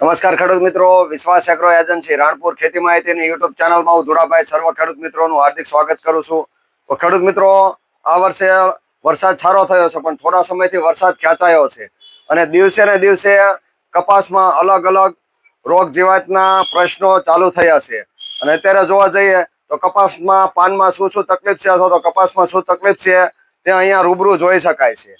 નમસ્કાર ખેડૂત મિત્રો, વિશ્વાસ એગ્રો એજન્સી રાણપુર ખેતી માહિતીની યુટ્યુબ ચેનલમાં હું ધુરાભાઈ સર્વ ખેડૂત મિત્રોનું હાર્દિક સ્વાગત કરું છું. તો ખેડૂત મિત્રો, આ વર્ષે વરસાદ સારો થયો છે, પણ થોડા સમયથી વરસાદ ખેંચાયો છે અને દિવસે ને દિવસે કપાસમાં અલગ અલગ રોગ જીવાતના પ્રશ્નો ચાલુ થયા છે. અને અત્યારે જોવા જઈએ તો કપાસમાં પાનમાં શું શું તકલીફ છે, અથવા તો કપાસમાં શું તકલીફ છે, તે અહીંયા રૂબરૂ જોઈ શકાય છે.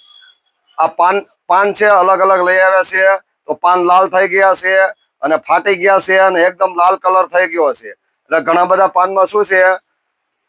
આ પાન પાન છે, અલગ અલગ લઈ આવ્યા છે. તો પાન લાલ થઈ ગયા છે અને ફાટી ગયા છે અને એકદમ લાલ કલર થઈ ગયો છે. એટલે ઘણા બધા પાનમાં શું છે?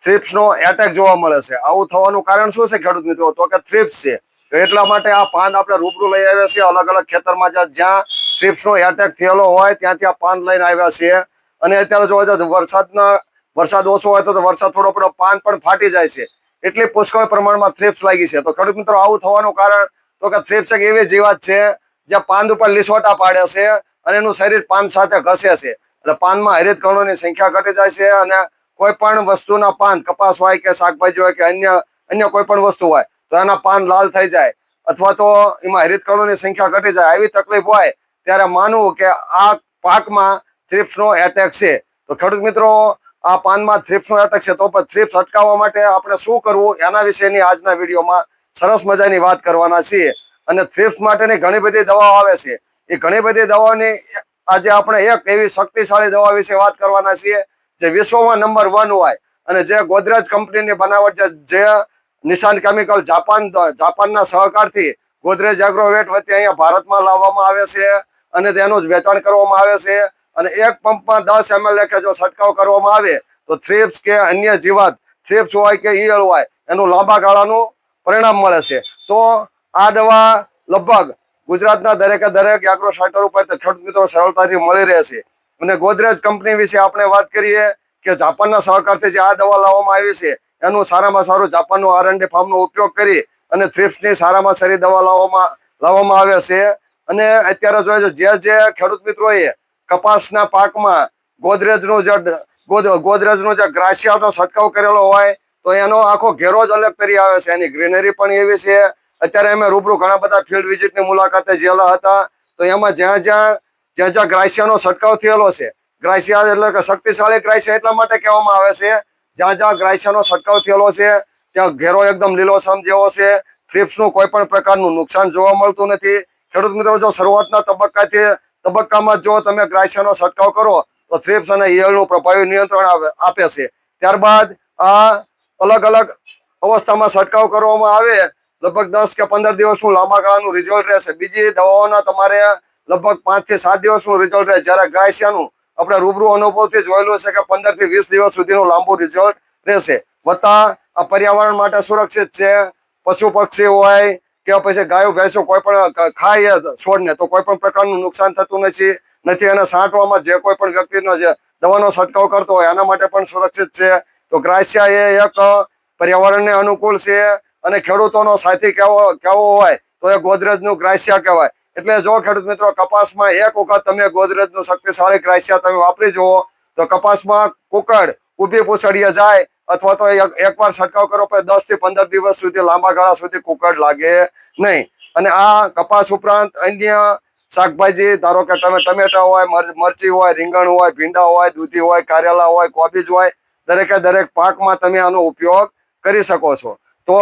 થ્રિપ્સનો એટેક જોવા મળે છે. આવું થવાનું કારણ શું છે ખેડૂત મિત્રો? તો કે થ્રિપ્સ છે. તો એટલા માટે આ પાન આપણે રૂબરૂ લઈ આવ્યા છીએ. અલગ અલગ ખેતરમાં જ્યાં- જ્યાં થ્રિપ્સ નો એટેક થયેલો હોય, ત્યાં ત્યાં પાન લઈને આવ્યા છીએ. અને અત્યારે જોવા જાય વરસાદના, વરસાદ ઓછો હોય તો વરસાદ થોડો થોડો પાન પણ ફાટી જાય છે. એટલી પુષ્કળ પ્રમાણમાં થ્રિપ્સ લાગી છે. તો ખેડૂત મિત્રો, આવું થવાનું કારણ તો કે થ્રિપ્સ એક એવી જીવાત છે જે પાન ઉપર લીસોટા પાડે છે અને એનું શરીર પાન સાથે ઘસે છે. એટલે પાનમાં હરિત કણોની સંખ્યા ઘટી જાય છે અને કોઈ પણ વસ્તુના પાન કપાસ હોય કે શાકભાજી હોય કે અન્ય અન્ય કોઈ પણ વસ્તુ હોય, તો એના પાન લાલ થઈ જાય. અથવા તો એમાં હરિત કણોની સંખ્યા ઘટી જાય. આવી તકલીફ હોય ત્યારે માનવું કે આ પાકમાં થ્રિપ્સનો એટેક છે. તો ખેડૂત મિત્રો, આ પાનમાં થ્રિપ્સનો એટેક છે. તો પણ થ્રિપ્સ અટકાવવા માટે આપણે શું કરવું? એના વિશેની આજના વિડીયોમાં સરસ મજાની વાત કરવાના છીએ. અને થ્રિપ્સ માટેની ઘણી બધી દવાઓ આવે છે. એ ઘણી બધી દવાઓની આજે આપણે એક એવી શક્તિશાળી દવા વિશે વાત કરવાના છીએ, જે વિશ્વમાં નંબર વન હોય અને જે ગોદરેજ કંપનીની બનાવટ જે નિશાન કેમિકલ જાપાન જાપાનના સહકારથી ગોદરેજ એગ્રોવેટ વતી અહીંયા ભારતમાં લાવવામાં આવે છે અને તેનું જ વેચાણ કરવામાં આવે છે. અને એક પંપમાં દસ એમએલ કે જો છંટકાવ કરવામાં આવે, તો થ્રિપ્સ કે અન્ય જીવાત થ્રિપ્સ હોય કે ઈયળ હોય, એનું લાંબા ગાળાનું પરિણામ મળે છે. તો આ દવા લગભગ ગુજરાતના દરેકે દરેક એગ્રો સેન્ટર ઉપર ખેડૂત મિત્રો સરળતાથી મળી રહે છે. અને ગોદરેજ કંપની વિશે આપણે વાત કરીએ કે જાપાનના સહકારથી જે આ દવા લાવવામાં આવી છે, એનું સારામાં સારું જાપાનનું આર એન્ડ ફાર્મનો ઉપયોગ કરી અને થ્રિપ્સની સારામાં સારી દવા લાવવામાં લાવવામાં આવે છે. અને અત્યારે જોઈએ જે જે ખેડૂત મિત્રોએ કપાસના પાકમાં ગોદરેજનું જે ગોદ- ગોદરેજનું જે ગ્રાસિયાનો છંટકાવ કરેલો હોય, તો એનો આખો ઘેરો જ અલગ કરી આવે છે. એની ગ્રીનરી પણ એવી છે અત્યારે અમે રૂબરૂ ઘણા બધા ફિલ્ડ વિઝિટની મુલાકાતે ગયેલા હતા. તો એમાં જ્યાં જ્યાં જ્યાં જ્યાં ગ્રાસિયાનો છંટકાવ થયેલો છે, ગ્રાસિયા એટલે કે શક્તિશાળી ગ્રાસિયા એટલા માટે કહેવામાં આવે છે, જ્યાં જ્યાં ગ્રાસિયાનો છંટકાવ થયેલો છે, ત્યાં ઘેરો એકદમ લીલોછમ જેવો છે થ્રિપ્સનું કોઈ પણ પ્રકારનું નુકસાન જોવા મળતું નથી. ખેડૂત મિત્રો, જો શરૂઆતના તબક્કાથી, તબક્કામાં જો તમે ગ્રાસિયાનો છંટકાવ કરો, તો થ્રિપ્સ અને ઈયળનું પ્રભાવી નિયંત્રણ આપે છે. ત્યારબાદ આ અલગ અલગ અવસ્થામાં છંટકાવ કરવામાં આવે લગભગ દસ કે પંદર દિવસનું લાંબા ગાળાનું રિઝલ્ટ રહેશે. બીજી દવાઓના તમારે લગભગ પાંચથી સાત દિવસનું રિઝલ્ટ રહે. જ્યારે ગ્રાયસિયાનું આપણે રૂબરૂ અનુભવથી જોયેલું છે કે પંદરથી વીસ દિવસ સુધીનું લાંબુ રિઝલ્ટ રહેશે. વત્તા આ પર્યાવરણ માટે સુરક્ષિત છે. પશુ પક્ષી હોય કે પછી ગાયો, ભેંસો કોઈ પણ ખાય છોડને તો કોઈ પણ પ્રકારનું નુકસાન થતું નથી. નથી એને સાંટવામાં જે કોઈ પણ વ્યક્તિનો જે દવાનો છંટકાવ કરતો હોય એના માટે પણ સુરક્ષિત છે. તો ગ્રાસિયા એ એક પર્યાવરણને અનુકૂળ છે. અને ખેડૂતોનો સાથી કેવો કેવો હોય, તો એ ગોદરેજનું ગ્રાસિયા કહેવાય. એટલે જો ખેડૂત મિત્રો, કપાસમાં એક વખત તમે ગોદરેજનું શક્તિશાળી ગ્રાસિયા તમે વાપરી જુઓ, તો કપાસમાં કુકડ ઊભી પૂછડીએ જાય, અથવા તો એક- એકવાર છંટકાવ કરો, પછી દસથી પંદર દિવસ સુધી, લાંબા ગાળા સુધી કુકડ લાગે નહીં. અને આ કપાસ ઉપરાંત અન્ય શાકભાજી, ધારો કે તમે ટમેટા હોય, મર- મરચી હોય, રીંગણ હોય, ભીંડા હોય, દૂધી હોય, કારેલા હોય, કોબીજ હોય, દરેકે દરેક પાકમાં તમે આનો ઉપયોગ કરી શકો છો. તો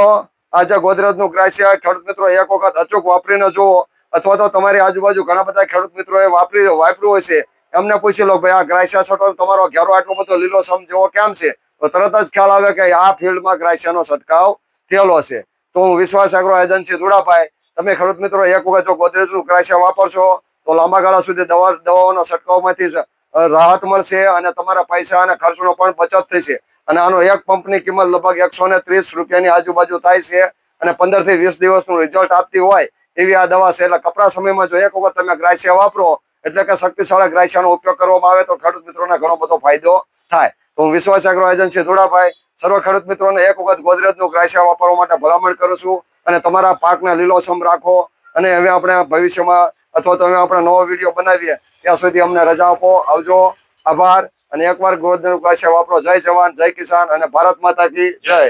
આજે ગોદરેજનું ગ્રાસિયા ખેડૂત મિત્રો એક વખત અચૂક વાપરીને જુઓ. અથવા તો તમારી આજુબાજુ ઘણા બધા ખેડૂત મિત્રોએ વાપરી વાપર્યું હોય છે. એમને પૂછી લો, ભાઈ, આ ગ્રાઇસિયા છટો તમારો ઘેરો આટલો બધો લીલો સમ જેવો કેમ છે? તો તરત જ ખ્યાલ આવે કે આ ફિલ્ડમાં ગ્રાસિયાનો છંટકાવ થયેલો છે. તો હું વિશ્વાસ એગ્રો એજન્સી ધુડાભાઈ તમે ખેડૂત મિત્રો એક વખત જો ગોદરેજનું ગ્રાસિયા વાપરશો, તો લાંબા ગાળા સુધી દવા, દવાઓના છંટકાવમાંથી રાહત મળશે અને તમારા પૈસા અને ખર્ચનો પણ બચત થશે. અને આનો એક પંપની કિંમત લગભગ એકસો ને ત્રીસ રૂપિયાની આજુબાજુ થાય છે અને પંદરથી વીસ દિવસનું રિઝલ્ટ આપતી હોય એવી આ દવા છે. એટલે કપરા સમયમાં જો એક વખત તમે ગ્રાસિયા વાપરો, એટલે કે શક્તિશાળી ગ્રાસિયાનો ઉપયોગ કરવામાં આવે તો ખેડૂત મિત્રોને ઘણો બધો ફાયદો થાય. તો હું વિશ્વાસ એગ્રો એજન્સી ધોળાભાઈ, સર્વ ખેડૂત મિત્રોને એક વખત ગોદરેજનું ગ્રાસિયા વાપરવા માટે ભલામણ કરું છું. અને તમારા પાકને લીલોછમ રાખો. અને હવે આપણે ભવિષ્યમાં અથવા તો અમે આપણે નવો વીડિયો બનાવીએ, ત્યાં સુધી અમને રજા આપો, આવજો. આભાર. અને એકવાર ગોદરેજનું પાસે વાપરો. જય જવાન, જય કિસાન અને ભારત માતા કી જય.